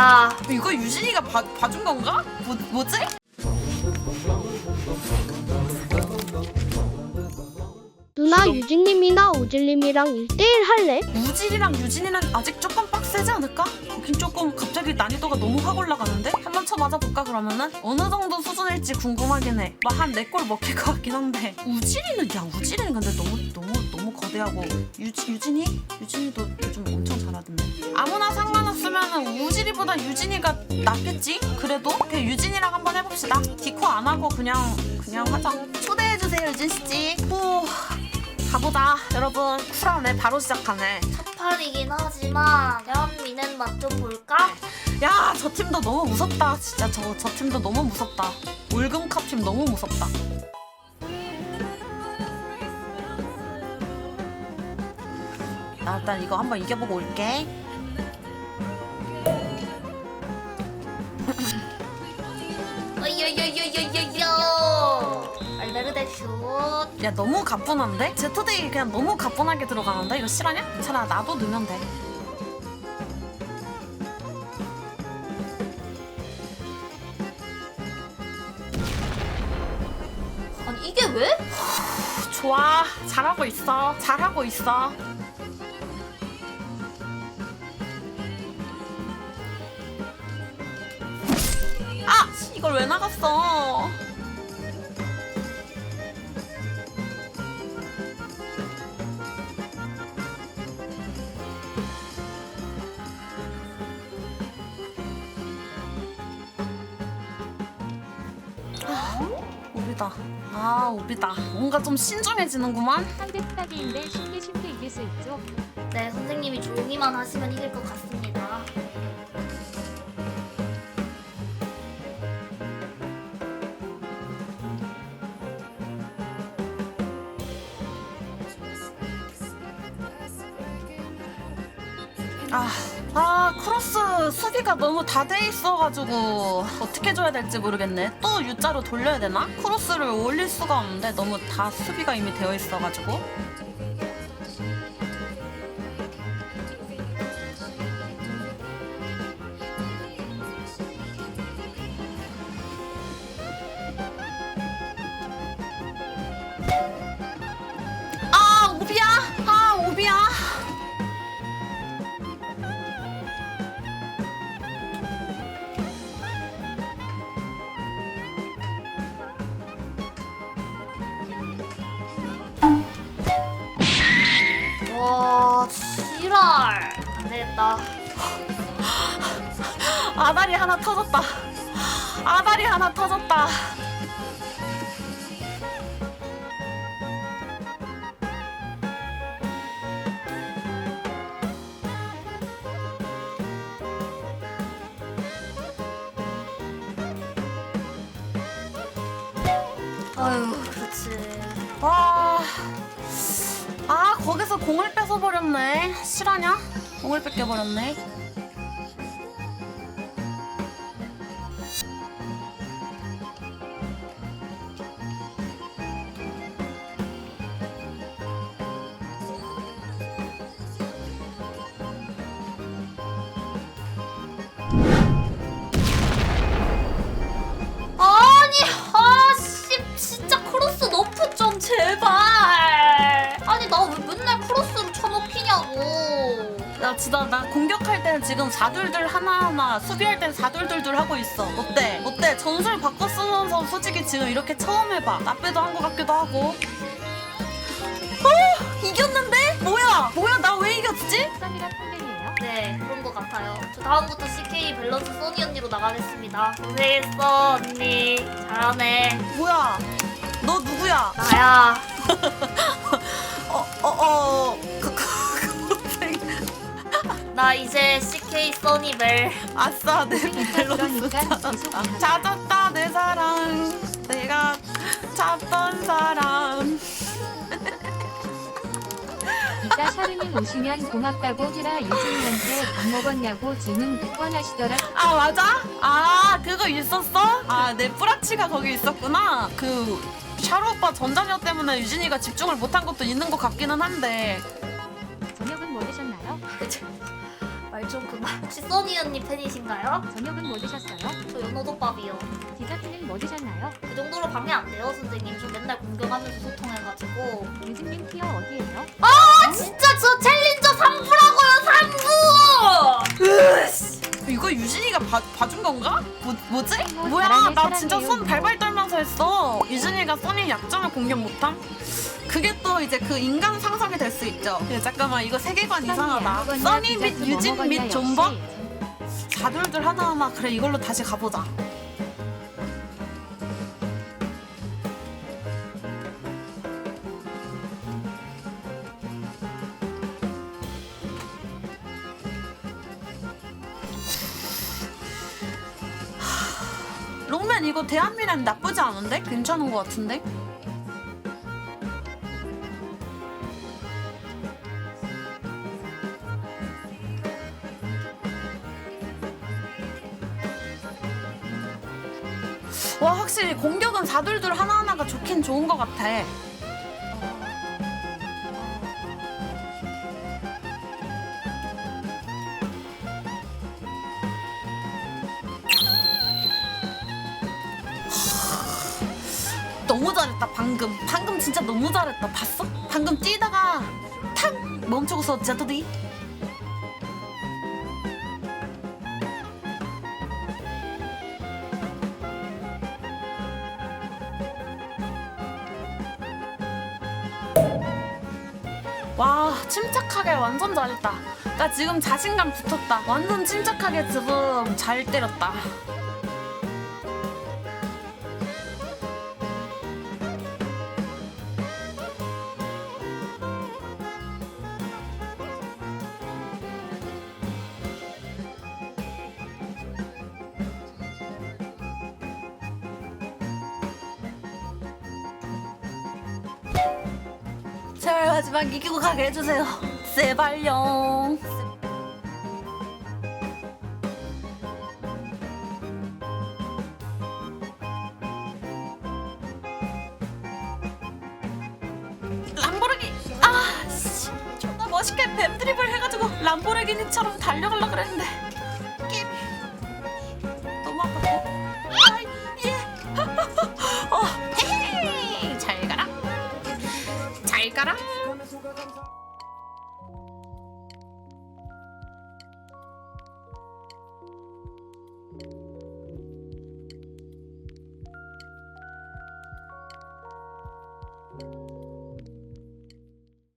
나야. 이거 유진이가 봐, 봐준 건가? 뭐, 뭐지? 누나 유진님이나 오질님이랑 1대1 할래? 우질이랑 유진이는 아직 조금 빡세지 않을까? 거긴 조금 갑자기 난이도가 너무 확 올라가는데? 한번 쳐 맞아볼까 그러면은? 어느 정도 수준일지 궁금하긴 해. 막 한 네 골 먹힐 것 같긴 한데. 우질이는 야 우질이는 근데 너무 너무 너무 거대하고 유지, 유진이? 유진이도 요즘 엄청 잘하던데. 아무나 상관없으면은 우질이보다 유진이가 낫겠지? 그래도 그냥 유진이랑 한번 해봅시다. 디코 안 하고 그냥 그냥 하자. 초대해주세요 유진 씨. 후. 가보자. 여러분 쿨하네. 바로 시작하네. 첫판이긴 하지만 현미는 맛좀 볼까? 야 저 팀도 너무 무섭다. 진짜 저, 저 팀도 너무 무섭다. 올금컵 팀 너무 무섭다. 나 일단 이거 한번 이겨보고 올게 알베르데 슛. 야 너무 가뿐한데? 제트데이 그냥 너무 가뿐하게 들어가는데? 이거 실화냐? 괜찮아 나도 넣으면 돼 아니 이게 왜? 좋아 잘하고 있어 잘하고 있어 아 씨, 이걸 왜 나갔어 오비다 아 오비다 뭔가 좀 신중해지는구만 상대 타기인데 쉽게 쉽게 이길 수 있죠. 네 선생님이 조용히만 하시면 이길 것 같습니다. 아, 아 크로스 수비가 너무 다 돼 있어가지고 어떻게 줘야 될지 모르겠네. 또 U자로 돌려야 되나? 크로스를 올릴 수가 없는데 너무 다 수비가 이미 되어 있어가지고. 지랄. 안 되겠다. 아다리 하나 터졌다. 아다리 하나 터졌다. 거기서 공을 뺏어버렸네. 실화냐? 공을 뺏겨버렸네. 야, 진짜 나 공격할 때는 지금 4둘둘 하나하나, 수비할 땐 4둘둘둘 하고 있어. 어때? 어때? 전술 바꿔 쓰면서 솔직히 지금 이렇게 처음 해봐. 나빼도 한 것 같기도 하고. 어! 이겼는데? 뭐야? 뭐야? 나 왜 이겼지? 썸이라 팬들이에요. 네 그런 것 같아요. 저 다음부터 CK 밸런스 써니 언니로 나가겠습니다. 고생했어 언니. 잘하네. 뭐야? 너 누구야? 나야. 나 이제 CK 써니벨. 아싸, 내 멜로스 그러니까 찾았다. 계속 나가. 찾았다, 내 사랑. 내가 찾던 사람. 이따 샤르님 오시면 고맙다고 히라 유진이한테 밥 먹었냐고 질문 100번 하시더라. 아, 맞아? 아, 그거 있었어? 아, 내 뿌라치가 거기 있었구나. 그, 샤로 오빠 전자녀 때문에 유진이가 집중을 못한 것도 있는 것 같기는 한데. 저녁은 뭐 드셨나요? 말 좀 그만. 혹시 써니 언니 팬이신가요? 저녁은 뭐 드셨어요? 저 연어덮밥이요. 디저트는 뭐 드셨나요? 그 정도로 방해 안 돼요, 선생님. 좀 맨날 공격하면서 소통해가지고. 유진님 티어 어디예요? 아, 진짜 저 챌린저 3부라고요, 3부! 으씨. 이거 유진이가 봐, 봐준 건가? 뭐, 뭐지? 뭐 뭐야 사랑해, 나 진짜 사랑해요, 손 발발 떨면서 했어 유진이가 소니 약점을 공격 못함? 그게 또 이제 그 인간 상상이 될 수 있죠 야, 잠깐만 이거 세계관 이상하다 써니 및 유진 및 존버? 자둘둘 하나하나 그래 이걸로 다시 가보자 하, 롱맨 이거 대한민국 나쁘지 않은데? 괜찮은 것 같은데? 와 확실히 공격은 사둘둘 하나하나가 좋긴 좋은 것 같아. 너무 잘했다 방금. 방금 진짜 너무 잘했다. 봤어? 방금 뛰다가 탁 멈추고서 제트디 와 침착하게 완전 잘했다. 나 지금 자신감 붙었다. 완전 침착하게 지금 잘 때렸다 마지막 이기고 가게 해주세요. 제발요. 람보르기 아 씨, 존나 멋있게 뱀 드립을 해가지고 람보르기니처럼 달려가려 그랬는데 Dugagam sa...